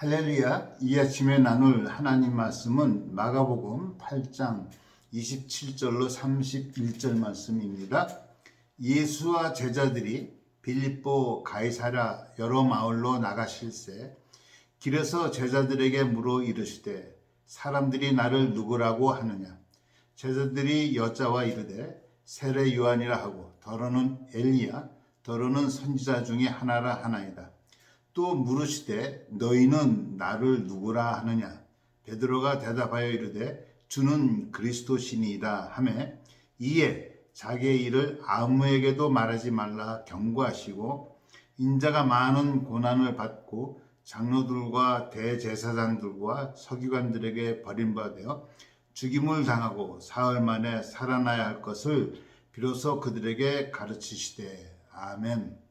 할렐루야. 이 아침에 나눌 하나님 말씀은 마가복음 8장 27절로 31절 말씀입니다. 예수와 제자들이 빌립보 가이사라 여러 마을로 나가실새 길에서 제자들에게 물어 이르시되 사람들이 나를 누구라고 하느냐 제자들이 여자와 이르되 세례 요한이라 하고 더러는 엘리야 더러는 선지자 중에 하나라 하나이다. 또 물으시되 너희는 나를 누구라 하느냐 베드로가 대답하여 이르되 주는 그리스도시니이다 하매 이에 자기의 일을 아무에게도 말하지 말라 경고하시고 인자가 많은 고난을 받고 장로들과 대제사장들과 서기관들에게 버림받아 죽임을 당하고 사흘 만에 살아나야 할 것을 비로소 그들에게 가르치시되 아멘.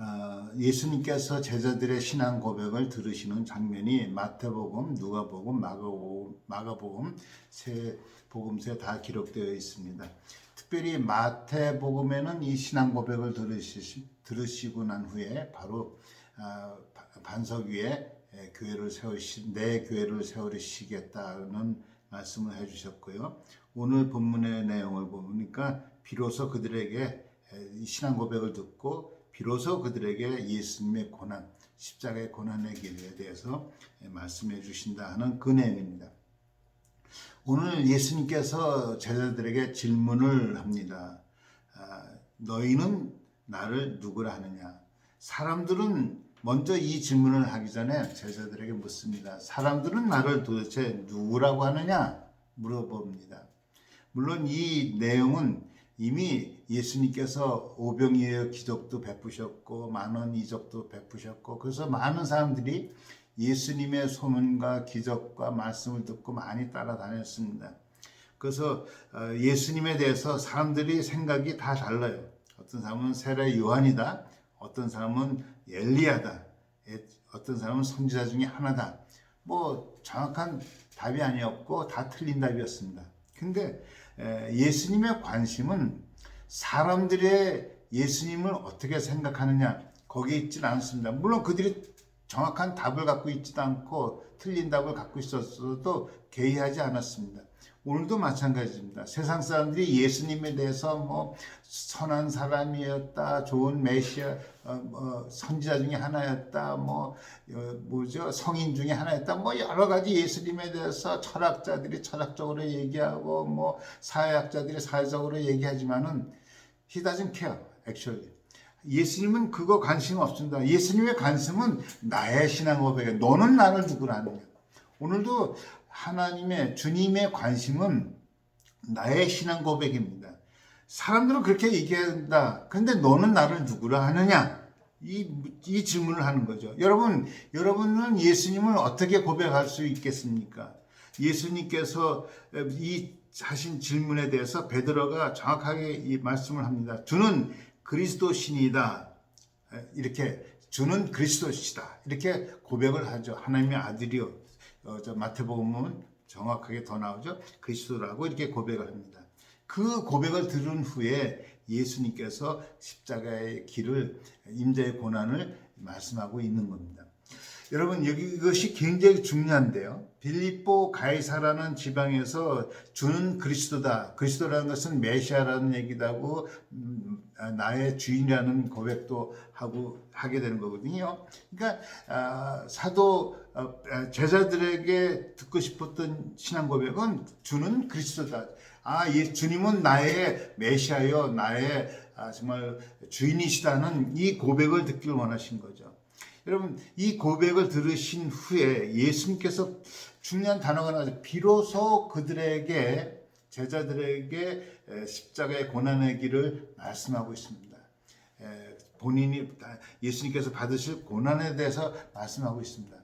어, 예수님께서 제자들의 신앙 고백을 들으시는 장면이 마태복음, 누가복음, 마가복음, 마가복음 세 복음서에 다 기록되어 있습니다. 특별히 마태복음에는 이 신앙 고백을 들으시, 들으시고 난 후에 바로 아, 반석 위에 교회를 세우시 내 교회를 세우시겠다는 말씀을 해주셨고요. 오늘 본문의 내용을 보니까 비로소 그들에게 이 신앙 고백을 듣고 비로소 그들에게 예수님의 고난, 십자가의 고난의 길에 대해서 말씀해 주신다 하는 그 내용입니다. 오늘 예수님께서 제자들에게 질문을 합니다. 아, 너희는 나를 누구라 하느냐? 사람들은 먼저 이 질문을 하기 전에 제자들에게 묻습니다. 사람들은 나를 도대체 누구라고 하느냐? 물어봅니다. 물론 이 내용은 이미 예수님께서 오병이어 기적도 베푸셨고 많은 이적도 베푸셨고 그래서 많은 사람들이 예수님의 소문과 기적과 말씀을 듣고 많이 따라다녔습니다. 그래서 어, 예수님에 대해서 사람들이 생각이 다 달라요. 어떤 사람은 세례 요한이다. 어떤 사람은 엘리야다. 어떤 사람은 선지자 중에 하나다. 뭐 정확한 답이 아니었고 다 틀린 답이었습니다. 근데 예수님의 관심은 사람들의 예수님을 어떻게 생각하느냐 거기에 있지는 않습니다. 물론 그들이 정확한 답을 갖고 있지도 않고 틀린 답을 갖고 있었어도 개의하지 않았습니다. 오늘도 마찬가지입니다. 세상 사람들이 예수님에 대해서 뭐 선한 사람이었다, 좋은 메시아, 어, 뭐 선지자 중에 하나였다, 뭐 어, 뭐죠 성인 중에 하나였다, 뭐 여러 가지 예수님에 대해서 철학자들이 철학적으로 얘기하고 뭐 사회학자들이 사회적으로 얘기하지만은 he doesn't care actually. 예수님은 그거 관심 없습니다. 예수님의 관심은 나의 신앙 고백에 너는 나를 누구라 하느냐. 오늘도 하나님의 주님의 관심은 나의 신앙 고백입니다. 사람들은 그렇게 얘기한다. 근데 너는 나를 누구라 하느냐? 이, 이 질문을 하는 거죠. 여러분, 여러분은 예수님을 어떻게 고백할 수 있겠습니까? 예수님께서 이 하신 질문에 대해서 베드로가 정확하게 이 말씀을 합니다. 주는 그리스도 신이다. 이렇게 주는 그리스도시다. 이렇게 고백을 하죠. 하나님의 아들이요. 어, 저 마태복음은 정확하게 더 나오죠. 그리스도라고 이렇게 고백을 합니다. 그 고백을 들은 후에 예수님께서 십자가의 길을 임자의 고난을 말씀하고 있는 겁니다. 여러분 여기 이것이 굉장히 중요한데요. 빌립보 가이사라는 지방에서 주는 그리스도다. 그리스도라는 것은 메시아라는 얘기도 하고 음, 나의 주인이라는 고백도 하고 하게 되는 거거든요. 그러니까 아, 사도 어, 제자들에게 듣고 싶었던 신앙 고백은 주는 그리스도다. 아, 예, 주님은 나의 메시아요, 나의 아, 정말 주인이시다는 이 고백을 듣길 원하신 거죠. 여러분 이 고백을 들으신 후에 예수님께서 중요한 단어가 나와서 비로소 그들에게 제자들에게 십자가의 고난의 길을 말씀하고 있습니다. 본인이 예수님께서 받으실 고난에 대해서 말씀하고 있습니다.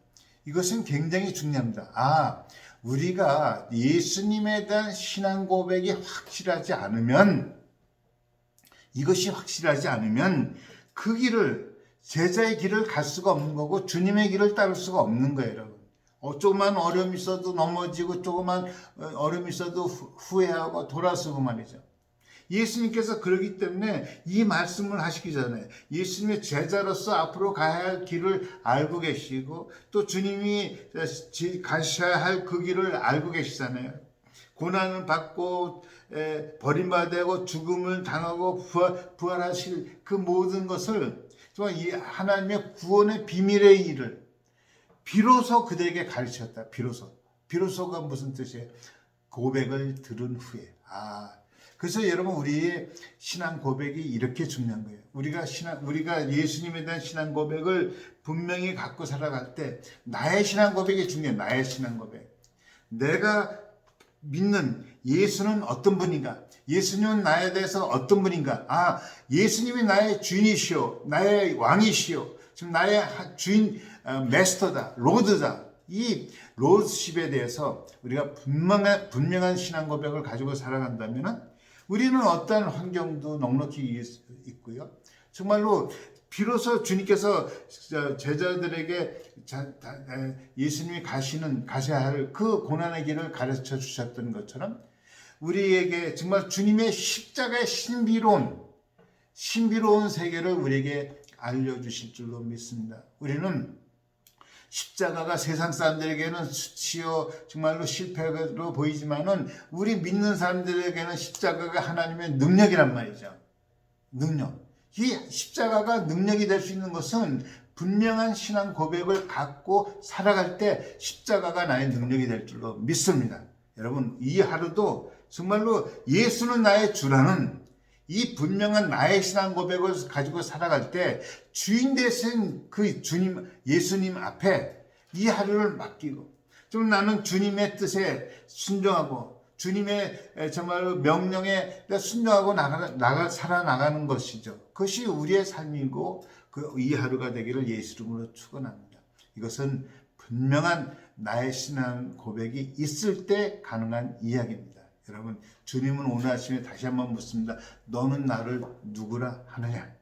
이것은 굉장히 중요합니다. 아, 우리가 예수님에 대한 신앙 고백이 확실하지 않으면 이것이 확실하지 않으면 그 길을 제자의 길을 갈 수가 없는 거고 주님의 길을 따를 수가 없는 거예요, 여러분. 어, 조그만 어려움이 있어도 넘어지고 조그만 어, 어려움이 있어도 후회하고 돌아서고 말이죠. 예수님께서 그러기 때문에 이 말씀을 하시기 전에 예수님의 제자로서 앞으로 가야 할 길을 알고 계시고 또 주님이 지- 가셔야 할 그 길을 알고 계시잖아요. 고난을 받고 에, 버림받고 죽음을 당하고 부활, 부활하실 그 모든 것을 정말 이 하나님의 구원의 비밀의 일을 비로소 그들에게 가르쳤다. 비로소. 비로소가 무슨 뜻이에요? 고백을 들은 후에. 아. 그래서 여러분 우리의 신앙 고백이 이렇게 중요한 거예요. 우리가 신앙 우리가 예수님에 대한 신앙 고백을 분명히 갖고 살아갈 때 나의 신앙 고백이 중요해. 나의 신앙 고백. 내가 믿는 예수는 어떤 분인가? 예수님은 나에 대해서 어떤 분인가? 아, 예수님이 나의 주인이시오. 나의 왕이시오. 지금 나의 하- 주인, 어, 메스터다. 로드다. 이 로드십에 대해서 우리가 분명한, 분명한 신앙 고백을 가지고 살아간다면 우리는 어떠한 환경도 넉넉히 있고요. 정말로 비로소 주님께서 저 제자들에게 예수님이 가시는 가셔야 할 그 고난의 길을 가르쳐 주셨던 것처럼 우리에게 정말 주님의 십자가의 신비로운 신비로운 세계를 우리에게 알려주실 줄로 믿습니다. 우리는 십자가가 세상 사람들에게는 수치요 정말로 실패로 보이지만은 우리 믿는 사람들에게는 십자가가 하나님의 능력이란 말이죠. 능력. 이 십자가가 능력이 될 수 있는 것은 분명한 신앙 고백을 갖고 살아갈 때 십자가가 나의 능력이 될 줄로 믿습니다. 여러분, 이 하루도 정말로 예수는 나의 주라는 이 분명한 나의 신앙 고백을 가지고 살아갈 때 주인 되신 그 주님, 예수님 앞에 이 하루를 맡기고 좀 나는 주님의 뜻에 순종하고 주님의 에, 정말 명령에 순종하고 나가, 나가 살아나가는 것이죠. 그것이 우리의 삶이고 그 이 하루가 되기를 예수 이름으로 축원합니다. 이것은 분명한 나의 신앙 고백이 있을 때 가능한 이야기입니다. 여러분, 주님은 오늘 아침에 다시 한번 묻습니다. 너는 나를 누구라 하느냐?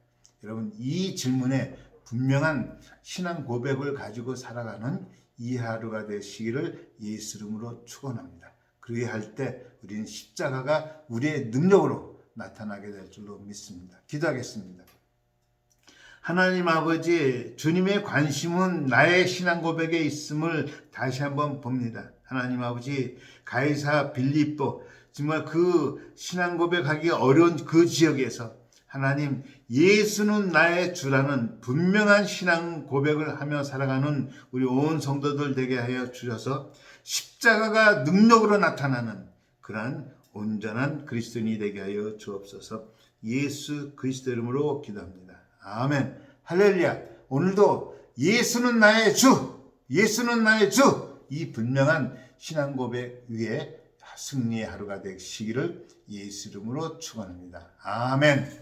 여러분, 이 질문에 분명한 신앙 고백을 가지고 살아가는 이 하루가 되시기를 예수 이름으로 축원합니다. 그렇게 할 때 우리는 십자가가 우리의 능력으로 나타나게 될 줄로 믿습니다. 기도하겠습니다. 하나님 아버지, 주님의 관심은 나의 신앙 고백에 있음을 다시 한번 봅니다. 하나님 아버지, 가이사 빌립보, 정말 그 신앙 고백하기 어려운 그 지역에서 하나님, 예수는 나의 주라는 분명한 신앙 고백을 하며 살아가는 우리 온 성도들 되게 하여 주셔서 십자가가 능력으로 나타나는 그러한 온전한 그리스도인이 되게 하여 주옵소서 예수 그리스도 이름으로 기도합니다. 아멘. 할렐루야. 오늘도 예수는 나의 주, 예수는 나의 주, 이 분명한 신앙 고백 위에 승리의 하루가 되시기를 예수 이름으로 축원합니다. 아멘.